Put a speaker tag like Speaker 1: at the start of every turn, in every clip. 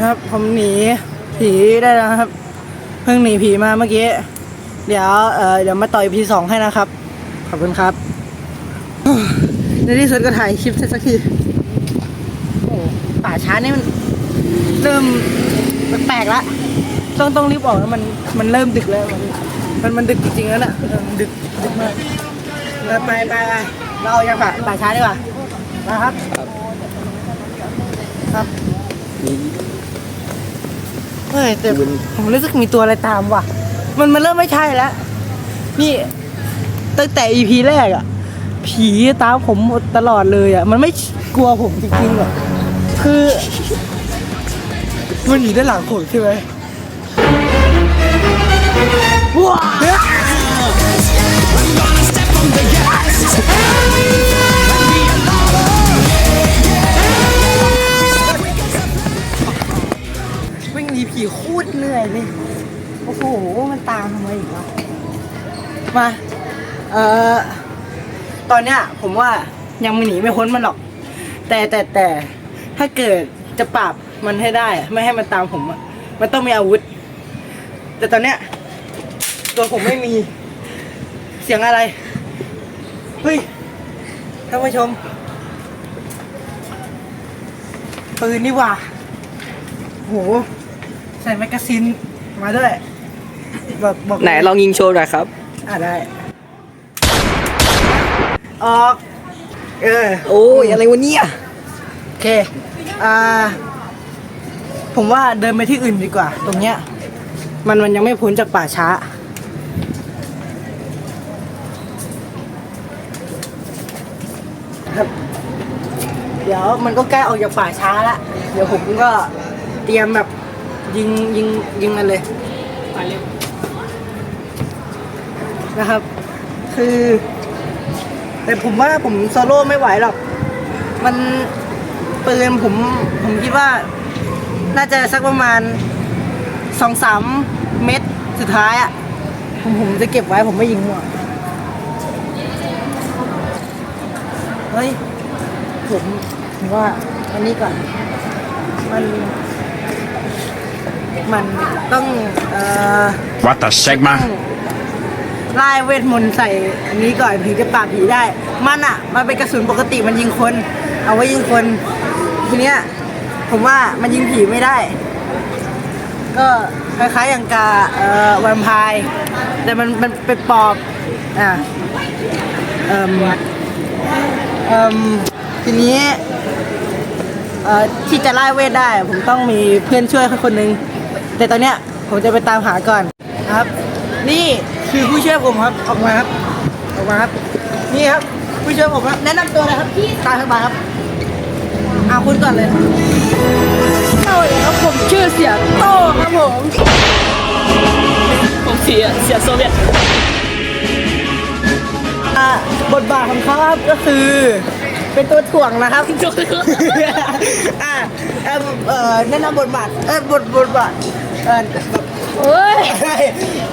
Speaker 1: ครับผมหนีผีได้แล้วครับ เพิ่งหนีผีมาเมื่อกี้ เดี๋ยวเออเดี๋ยวมาต่อยพีสองให้นะครับ ขอบคุณครับ ในที่สุดก็ถ่ายคลิปเสร็จสักทีโอ้ป่าช้านี่มันเริ่มแปลกๆละต้องต้องรีบออกแล้วมันมันเริ่มดึกแล้ว มันมันมันดึกจริงๆแล้วน่ะมันดึกดึกมากไปไปไปเราออกจากป่าป่าช้าดีกว่านะครับ ครับ เฮ้ยแต่ผมรู้สึกมีตัวอะไรตามว่ะ มันมันเริ่มไม่ใช่แล้ว นี่ตั้งแต่ EP แรกอะผีตามผมตลอดเลยอะมันไม่กลัวผมจริงๆหรอกคือ มันอยู่ด้านหลังผมใช่ไหมว้า มาเอ่อตอนเนี้ยผมว่ายังไม่หนีไม่พ้นมันหรอก แต่แต่แต่ถ้าเกิดจะปราบมันให้ได้ ไม่ให้มันตามผมอะมันต้องมีอาวุธ แต่ตอนเนี้ยตัวผมไม่มีเสียงอะไรเฮ้ยท่านผู้ชมปืนนี่ว่าโหใส่แมกกาซีนมาด้วยบอกบอก
Speaker 2: ไหนลองยิงโชว์หน่อยครับ
Speaker 1: อะได้ ออก เออ
Speaker 2: โอ้ยอะไรวะเนี่ย
Speaker 1: โอเค อ่า ผมว่าเดินไปที่อื่นดีกว่า ตรงเนี้ย มันมันยังไม่พ้นจากป่าช้า ครับ เดี๋ยวมันก็ใกล้ออกจากป่าช้าละเดี๋ยวผมก็เตรียมแบบยิงยิงยิงมันเลย นะครับ คือ แต่ผมว่าผมโซโล่ไม่ไหวหรอก มันปืนผมผมคิดว่า น่าจะสักประมาณสองสามเม็ดสุดท้ายอะ่ะ ผมผมจะเก็บไว้ผมไม่ยิงหัวเฮ้ยผมผมว่าอันนี้ก่อน มัน มันต้องเอ่อ
Speaker 3: What the Sigma?
Speaker 1: ไล่เวทมนต์ใส่อันนี้ก่อนถึงจะปราบผีได้ มันอะ มันเป็นกระสุนปกติมันยิงคน เอาไว้ยิงคน ทีเนี้ยผมว่ามันยิงผีไม่ได้ ก็คล้ายๆอย่างกาเอ่อแวมไพร์แต่มันมันเป็นปอบอะเอ่มเอ่มทีนี้เอ่อที่จะไล่เวทได้ ผมต้องมีเพื่อนช่วยคนหนึ่งแต่ตอนเนี้ยผมจะไปตามหาก่อนครับ นี่ คือผู้ช่วยผมครับออกมาครับออกมาครับนี่ครับผู้ช่วยผมครับแนะนำตัวเลยครับพี่ตามเข้ามาครับเอาคุณก่อนเลยสวัสดีครับผมชื่อเสียโต้ครับผม
Speaker 2: ผมเสียเสียโซเวียต
Speaker 1: อะบทบาทของเขาครับก็คือ เป็นตัวถ่วงนะครับ อะเอ่อเอ่อแนะนำบทบาทเออบทบทบาทเออ
Speaker 2: อ้ย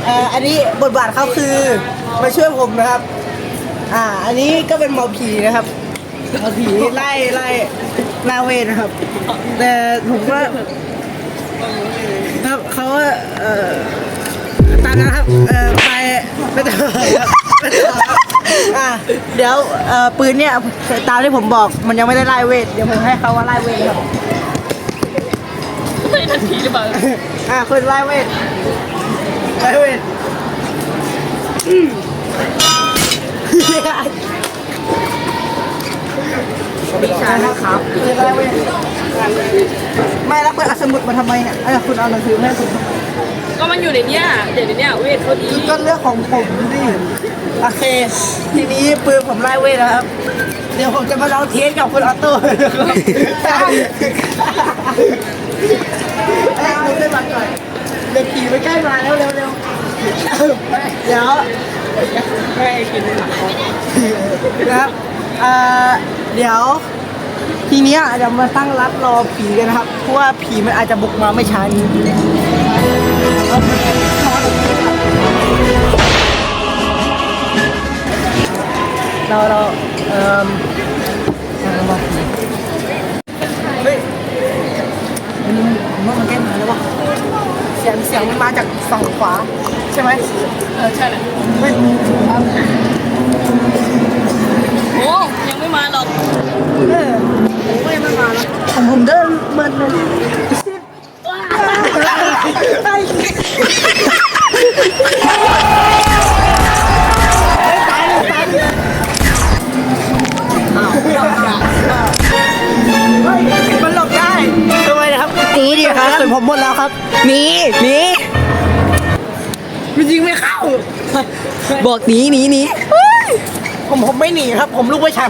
Speaker 1: เอ่ออันนี้บทบาทเขาคือมาช่วยผมนะครับ อ่า อันนี้ก็เป็นหมอผีนะครับหมอผีไล่ไล่ลาเวนนะครับ แต่ผมว่าครับเขาเอ่อตามนะครับเอ่อไปไปต่อครับไปต่อครับอ่าเดี๋ยวเอ่อปืนเนี่ยตามที่ผมบอกมันยังไม่ได้ไล่เวทเดี๋ยวผมให้เขาว่าไล่เวทครับ
Speaker 2: ไม่ทันทีหรือเปล่า
Speaker 1: อ่าคุณไล่เวทไล่เวทอืมวิชานะครับคุณไล่เวทไม่แล้วคุณเอาสมุดมาทำไมเนี่ยเอ้ยคุณเอาหนังสือมาให้ผม
Speaker 2: ก็มันอยู่ในเนี้ยเดี๋ยวในเนี้ยเวทเขาดี
Speaker 1: ก็เรื่องของผมดิโอเค ทีนี้ปืนผมไล่เวทนะครับ เดี๋ยวผมจะมาลองเทสกับคุณออโต้ เอ้ยคุณได้มาก่อนเดี๋ยวขี่ไปใกล้มาแล้วเร็วเร็วเดี๋ยว
Speaker 2: ไม่กินหนัก
Speaker 1: นะครับเอ่อเดี๋ยว ทีเนี้ยเดี๋ยวมาตั้งรับรอผีกันนะครับ เพราะว่าผีมันอาจจะบุกมาไม่ช้านี้เราเราเอ่อตั้งรับรอผีเฮ้ยมัน
Speaker 3: ผมว่ามันใกล้มาแล้วว่ะเสียงเสียงมันมาจากฝั่งขวา ใช่ไหม
Speaker 1: เออใช่แหละ
Speaker 3: ครับ หนีหนีมันยิงไม่เข้า
Speaker 4: บอกหนีหนีหนี
Speaker 3: ผมผมไม่หนีครับ ผมลูกไม่ชัน